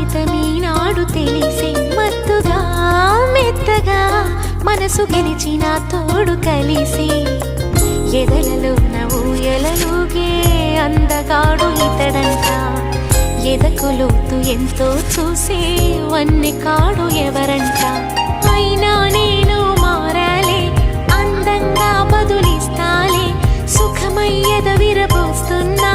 కాగితమీనాడు తెలిసే మత్తుగా మెత్తగా మనసు గెలిచిన తోడు కలిసి. ఎదలలో నవ్వు ఎలలుగే అందగాడు ఇతడంట. ఎదకులోతు ఎంతో చూసే వన్ని కాడు ఎవరంట. అయినా నేను మారాలే అందంగా బదులిస్తాలే సుఖమయ్యద విరబోస్తున్నా.